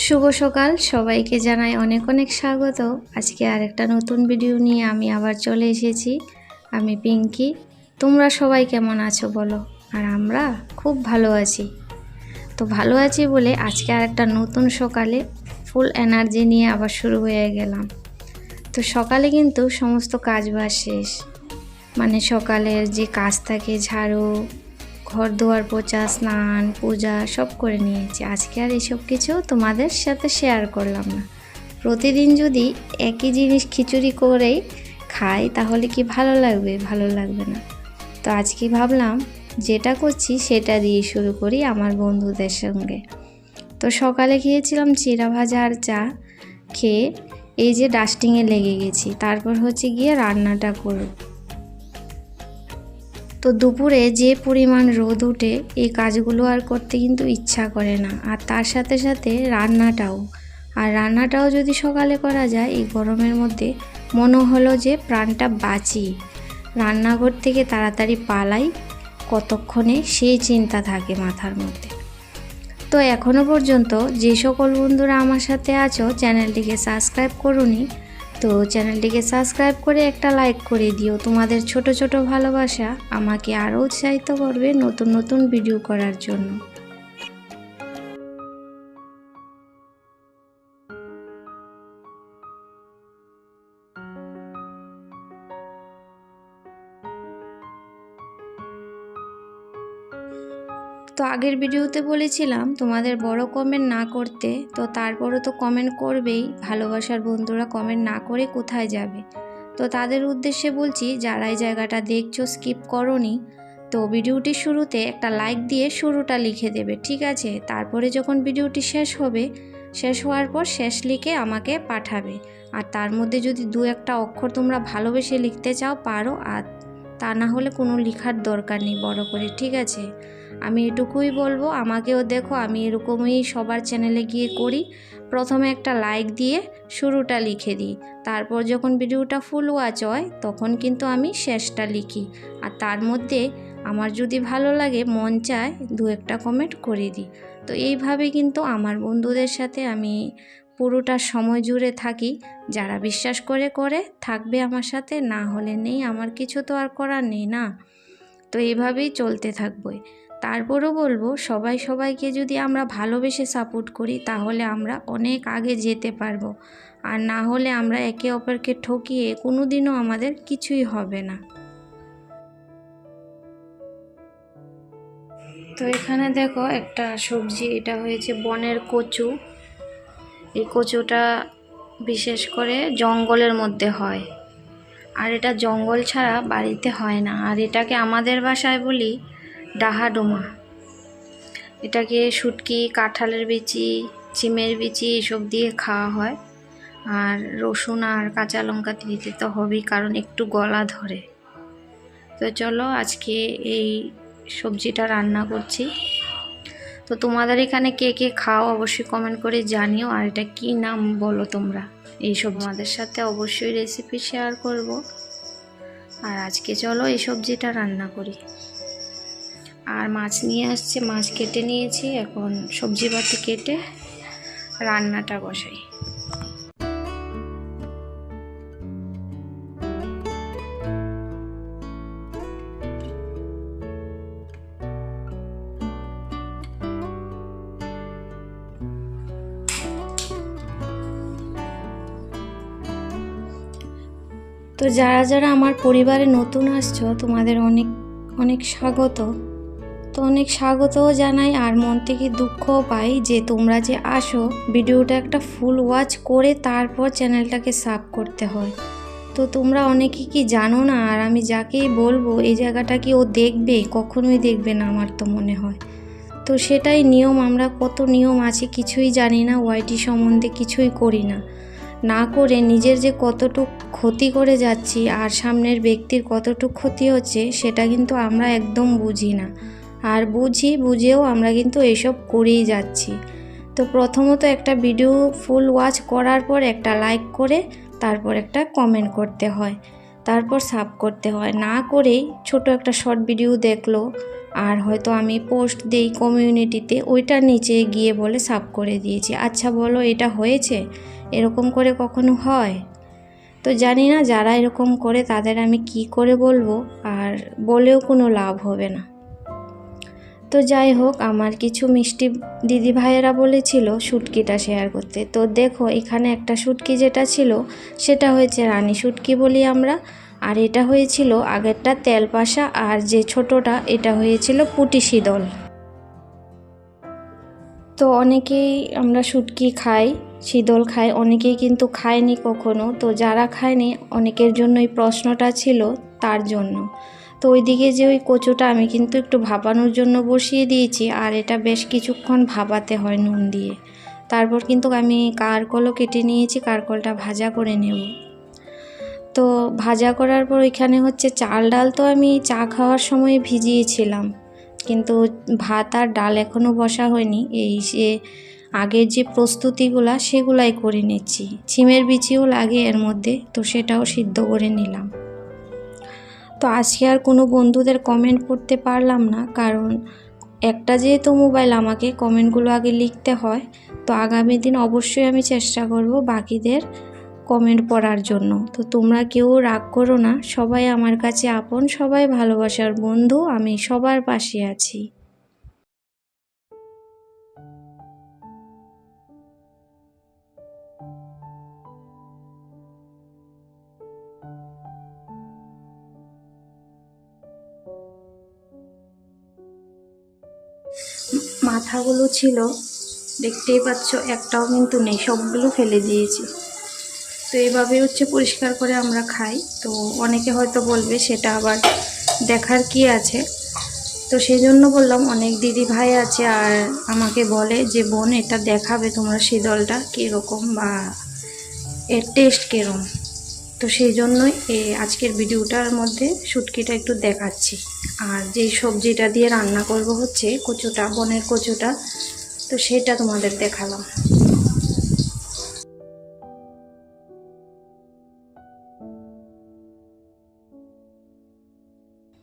শুভ সকাল। সবাইকে জানাই অনেক অনেক স্বাগত। আজকে আর একটা নতুন ভিডিও নিয়ে আমি আবার চলে এসেছি। আমি পিঙ্কি। তোমরা সবাই কেমন আছো বলো? আর আমরা খুব ভালো আছি। তো ভালো আছি বলে আজকে আর একটা নতুন সকালে ফুল এনার্জি নিয়ে আবার শুরু হয়ে গেলাম। তো সকালে কিন্তু সমস্ত কাজ বাজ শেষ। মানে সকালের যে কাজ থাকে, ঝাড়ু ঘর দুয়ার পোছা স্নান, পূজা সব করে নিয়েছি। আজকে আর এসব কিছু তোমাদের সাথে শেয়ার করলাম না। প্রতিদিন যদি একই জিনিস খিচুড়ি করেই খাই, তাহলে কি ভালো লাগবে? ভালো লাগবে না। তো আজকে ভাবলাম যেটা করছি সেটা দিয়ে শুরু করি আমার বন্ধুদের সঙ্গে। তো সকালে খেয়েছিলাম চিরা ভাজা আর চা, খেয়ে এই যে ডাস্টিংয়ে লেগে গেছি। তারপর হচ্ছে গিয়ে রান্নাটা করব। তো দুপুরে যে পরিমাণ রোদ ওঠে, এই কাজগুলো আর করতে কিন্তু ইচ্ছা করে না। আর তার সাথে সাথে রান্নাটাও। আর রান্নাটাও যদি সকালে করা যায়, এই গরমের মধ্যে মনে হলো যে প্রাণটা বাঁচি। রান্নাঘর থেকে তাড়াতাড়ি পালাই, কতক্ষণে সেই চিন্তা থাকে মাথার মধ্যে। তো এখনও পর্যন্ত যে সকল বন্ধুরা আমার সাথে আছো, চ্যানেলটিকে সাবস্ক্রাইব করুনি তো চ্যানেলটিকে সাবস্ক্রাইব করে একটা লাইক করে দিও। তোমাদের ছোট ছোট ভালোবাসা আমাকে আরও উৎসাহিত করবে নতুন নতুন ভিডিও করার জন্য। তো আগের ভিডিওতে বলেছিলাম, তোমাদের বড় কমেন্ট না করতে, তো তারপরও তো কমেন্ট করবেই। ভালোবাসার বন্ধুরা কমেন্ট না করে কোথায় যাবে? তো তাদের উদ্দেশ্যে বলছি, যারা এই জায়গাটা দেখছ স্কিপ করনি, তো ভিডিওটির শুরুতে একটা লাইক দিয়ে শুরুটা লিখে দেবে, ঠিক আছে? তারপরে যখন ভিডিওটি শেষ হবে, শেষ হওয়ার পর শেষ লিখে আমাকে পাঠাবে। আর তার মধ্যে যদি দু একটা অক্ষর তোমরা ভালোবেসে লিখতে চাও, পারো। আর তা না হলে কোনো লেখার দরকার নেই বড় করে, ঠিক আছে? আমি এটুকুই বলব, আমাকেও দেখো, আমি এরকমই সবার চ্যানেলে গিয়ে করি। প্রথমে একটা লাইক দিয়ে শুরুটা লিখে দিই। তারপর যখন ভিডিওটা ফুল ওয়াচ হয়, তখন কিন্তু আমি শেষটা লিখি। আর তার মধ্যে আমার যদি ভালো লাগে, মন চায়, দু একটা কমেন্ট করে দিই। তো এইভাবে কিন্তু আমার বন্ধুদের সাথে আমি পুরোটা সময় জুড়ে থাকি। যারা বিশ্বাস করে করে, থাকবে আমার সাথে, না হলে নেই। আমার কিছু তো আর করার নেই, না? তো এভাবেই চলতে থাকব তারপরও বলব, সবাই সবাইকে যদি আমরা ভালোবেসে সাপোর্ট করি, তাহলে আমরা অনেক আগে যেতে পারব। আর না হলে আমরা একে অপরকে ঠকিয়ে কোনো দিনও আমাদের কিছুই হবে না। তো এখানে দেখো একটা সবজি, এটা হয়েছে বনের কচু। কচুটা বিশেষ করে জঙ্গলের মধ্যে হয়। আর এটা জঙ্গল ছাড়া বাড়িতে হয় না। আর এটাকে আমাদের বাসায় বলি ডাহাডোমা। এটাকে শুটকি, কাঁঠালের বিচি, চিমের বিচি এসব দিয়ে খাওয়া হয়। আর রসুন আর কাঁচা লঙ্কা দিতে তো হবেই, কারণ একটু গলা ধরে। তো চলো আজকে এই সবজিটা রান্না করছি। তো তোমাদের এখানে কে কে খাও অবশ্যই কমেন্ট করে জানিও, আর এটা কী নাম বলো তোমরা? এইসব আমাদের সাথে অবশ্যই রেসিপি শেয়ার করব। আর আজকে চলো এই সবজিটা রান্না করি। আর মাছ নিয়ে আসছে, মাছ কেটে নিয়েছি, এখন সবজি বাতি কেটে রান্নাটা বসাই। তো যারা যারা আমার পরিবারে নতুন আসছো, তোমাদের অনেক অনেক স্বাগত। তো অনেক স্বাগতও জানাই আর মন থেকে দুঃখও পাই যে তোমরা যে আসো, ভিডিওটা একটা ফুল ওয়াচ করে তারপর চ্যানেলটাকে সাব করতে হয়। তো তোমরা অনেকে কি জানো না, আর আমি যাকেই বলব, এই জায়গাটা কি ও দেখবে? কখনোই দেখবে না আমার তো মনে হয়। তো সেটাই নিয়ম, আমরা কত নিয়ম আছে কিছুই জানি না ওয়াইটি সম্বন্ধে কিছুই করি না। না করে নিজের যে কতটুক ক্ষতি করে যাচ্ছি আর সামনের ব্যক্তির কতটুক ক্ষতি হচ্ছে, সেটা কিন্তু আমরা একদম বুঝি না। আর বুঝি, বুঝেও আমরা কিন্তু এসব করেই যাচ্ছি। তো প্রথমত একটা ভিডিও ফুল ওয়াচ করার পর একটা লাইক করে, তারপর একটা কমেন্ট করতে হয়। তারপর সাব করতে হয়। না করেই ছোট একটা শর্ট ভিডিও দেখল আর হয়তো আমি পোস্ট দেই কমিউনিটিতে, ওইটার নিচে গিয়ে বলে সাব করে দিয়েছি। আচ্ছা বলো, এটা হয়েছে? এরকম করে কখনো হয়? তো জানি না যারা এরকম করে তাদের আমি কি করে বলব? আর বলেও কোনো লাভ হবে না। তো যাই হোক, আমার কিছু মিষ্টি দিদি ভাইয়েরা বলেছিল শুটকিটা শেয়ার করতে। তো দেখো, এখানে একটা শুটকি যেটা ছিল, সেটা হয়েছে রানী শুটকি বলি আমরা। আর এটা হয়েছিল আগেরটা তেলপাশা আর যে ছোটটা, এটা হয়েছিল পুটি শীতল। তো অনেকেই আমরা শুটকি খাই। শীতল খায়, অনেকেই কিন্তু খায়নি কখনো। তো যারা খায়নি, অনেকের জন্য এই প্রশ্নটা ছিল তার জন্য। তো ওইদিকে যে ওই কচুটা আমি কিন্তু একটু ভাপানোর জন্য বসিয়ে দিয়েছি, আর এটা বেশ কিছুক্ষণ ভাপাতে হয় নুন দিয়ে। তারপর কিন্তু আমি কারকলও কেটে নিয়েছি, কারকলটা ভাজা করে নেব। তো ভাজা করার পর ওইখানে হচ্ছে চাল ডাল তো আমি চা খাওয়ার সময় ভিজিয়েছিলাম। কিন্তু ভাত আর ডাল এখনও বসা হয়নি। এই যে আগের যে প্রস্তুতিগুলা সেগুলাই করে নিচ্ছি। ছিমের বিচিও লাগে এর মধ্যে, তো সেটাও সিদ্ধ করে নিলাম। তো আজকে আর কোনো বন্ধুদের কমেন্ট পড়তে পারলাম না, কারণ একটা যেহেতু মোবাইল আমাকে কমেন্টগুলো আগে লিখতে হয়, তো আগামী দিন অবশ্যই আমি চেষ্টা করব বাকিদের কমেন্ট পড়ার জন্য। তো তোমরা কেউ রাগ করো না, সবাই আমার কাছে আপন, সবাই ভালোবাসার বন্ধু, আমি সবার পাশে আছি। মাথাগুলো ছিল। দেখতেই পাচ্ছ, একটাও কিন্তু নেই, সবগুলো ফেলে দিয়েছি। তো এইভাবে হচ্ছে পরিষ্কার করে আমরা খাই। তো অনেকে হয়তো বলবে, সেটা আবার দেখার কি আছে? তো সেই জন্য বললাম, অনেক দিদি ভাই আছে আর আমাকে বলে যে, বোন, এটা দেখাবে তোমরা শীতলটা কীরকম বা এর টেস্ট কীরকম তো সেই জন্যই এই আজকের ভিডিওটার মধ্যে শুটকিটা একটু দেখাচ্ছি। আর যেই সবজিটা দিয়ে রান্না করব হচ্ছে কচুটা, বনের কচুটা, তো সেটা তোমাদের দেখালাম।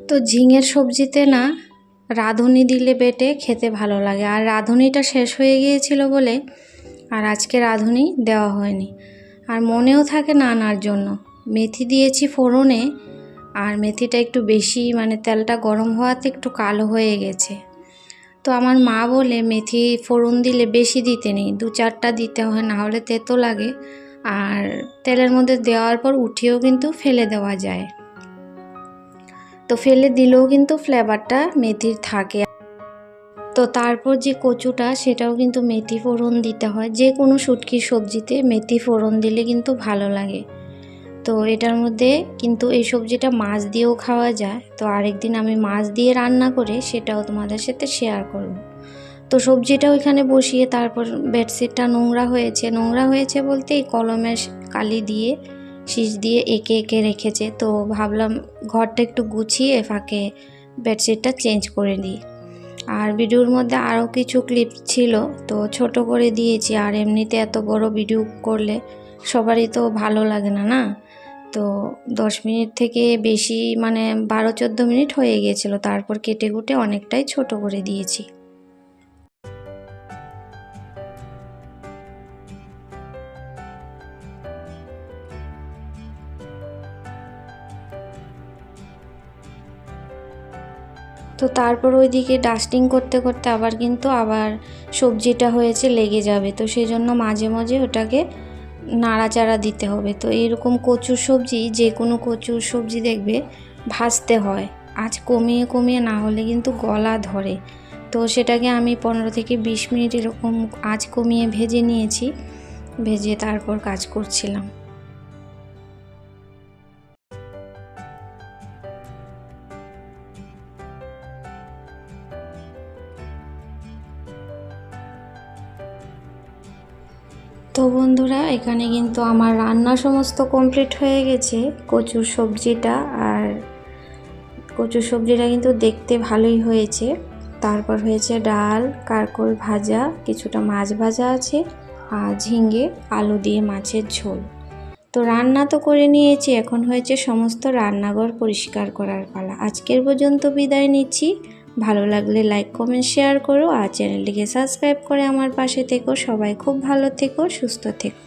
তো ঝিঙের সবজিতে না রাঁধুনি দিলে বেটে খেতে ভালো লাগে। আর রাঁধুনিটা শেষ হয়ে গিয়েছিল বলে আর আজকে রাঁধুনি দেওয়া হয়নি। আর মনেও থাকে না আনার জন্য। মেথি দিয়েছি ফোড়নে, আর মেথিটা একটু বেশি মানে তেলটা গরম হওয়াতে একটু কালো হয়ে গেছে। তো আমার মা বলে, মেথি ফোড়ন দিলে বেশি দিতে নেই, দু চারটা দিতে হয়, না হলে তেতো লাগে। আর তেলের মধ্যে দেওয়ার পর উঠিয়েও কিন্তু ফেলে দেওয়া যায়। তো ফেলে দিলেও কিন্তু ফ্লেভারটা মেথির থাকে। তো তারপর যে কচুটা, সেটাও কিন্তু মেথি ফোড়ন দিতে হয়। যে কোনো শুটকির সবজিতে মেথি ফোড়ন দিলে কিন্তু ভালো লাগে। তো এটার মধ্যে কিন্তু এই সবজিটা মাছ দিয়েও খাওয়া যায়। তো আরেকদিন আমি মাছ দিয়ে রান্না করে সেটাও তোমাদের সাথে শেয়ার করব। তো সবজিটা ওইখানে বসিয়ে তারপর বেডশিটটা নোংরা হয়েছে। নোংরা হয়েছে বলতে এই কলমের কালি দিয়ে, শীষ দিয়ে এঁকে এঁকে রেখেছে। তো ভাবলাম ঘরটা একটু গুছিয়ে ফাঁকে বেডশিটটা চেঞ্জ করে দিই। আর ভিডিওর মধ্যে আরও কিছু ক্লিপ ছিল, তো ছোট করে দিয়েছি। আর এমনিতে এত বড় ভিডিও করলে সবারই তো ভালো লাগে না না? তো দশ মিনিট থেকে বেশি মানে বারো চোদ্দ মিনিট হয়ে গিয়েছিল তারপর কেটে কুটে অনেকটাই ছোট করে দিয়েছি। তো তারপর ওইদিকে ডাস্টিং করতে করতে আবার কিন্তু আবার সবজিটা হয়েছে, লেগে যাবে। তো সেই জন্য মাঝে মাঝে ওটাকে নাড়াচাড়া দিতে হবে। তো এরকম কচুর সবজি যে কোনো কচুর সবজি দেখবে ভাজতে হয়। আজ কমিয়ে কমিয়ে না হলে কিন্তু গলা ধরে। তো সেটাকে আমি পনেরো থেকে বিশ মিনিট এরকম আঁচ কমিয়ে ভেজে নিয়েছি। ভেজে তারপর কাজ করছিলাম। তো বন্ধুরা, এখানে কিন্তু আমার রান্না সমস্ত কমপ্লিট হয়ে গেছে। কচুর সবজিটা আর কচুর সবজিটা কিন্তু দেখতে ভালোই হয়েছে। তারপর হয়েছে ডাল, কারকল ভাজা, কিছুটা মাছ ভাজা আছে আর ঝিঙ্গে আলু দিয়ে মাছের ঝোল। তো রান্না তো করে নিয়েছি, এখন হয়েছে সমস্ত রান্নাঘর পরিষ্কার করার পালা। আজকের পর্যন্ত বিদায় নিচ্ছি। ভালো লাগলে লাইক কমেন্ট শেয়ার করো আর চ্যানেলটিকে সাবস্ক্রাইব করে আমার পাশে থেকো। সবাই খুব ভালো থেকো, সুস্থ থেকো।